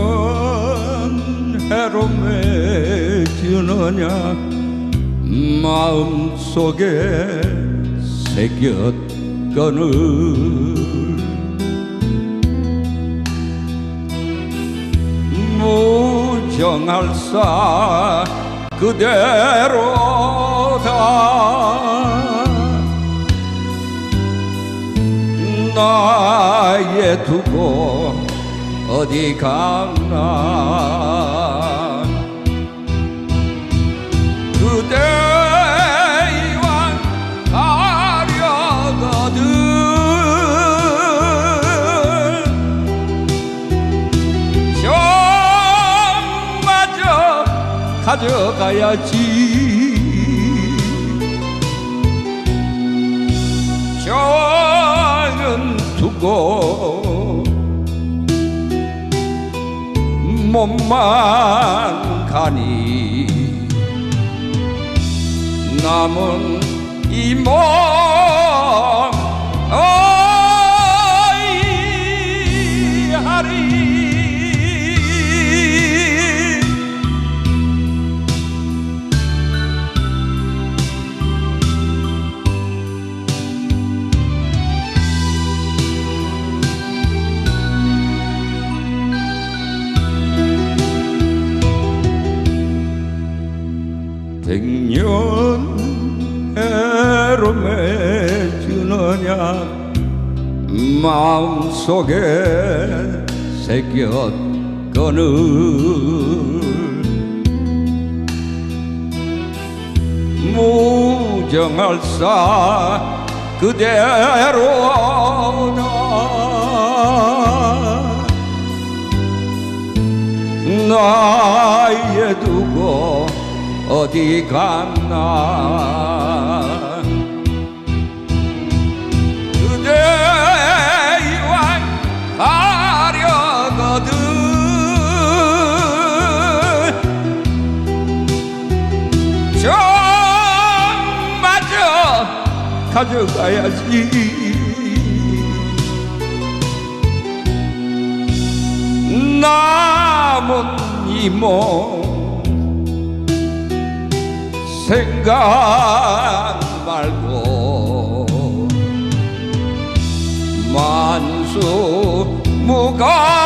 어찌하면 해로매지느냐? 마음속에 새겼거늘 무정할 사 그대로다. 나의 두고 어디 갔나? 그대와 가려거든. 정마저 가져가야지. 저는 두고 몸만 가니 남은 이몸 어이하리 백년 해로 맺으느냐? 마음속에 새겼거늘 무정할 사 그대로다 나에 두고 어디 갔나? 그대와 가려거든. 정마저 가져가야지. 남은 이몸 생각 말고 만수 무가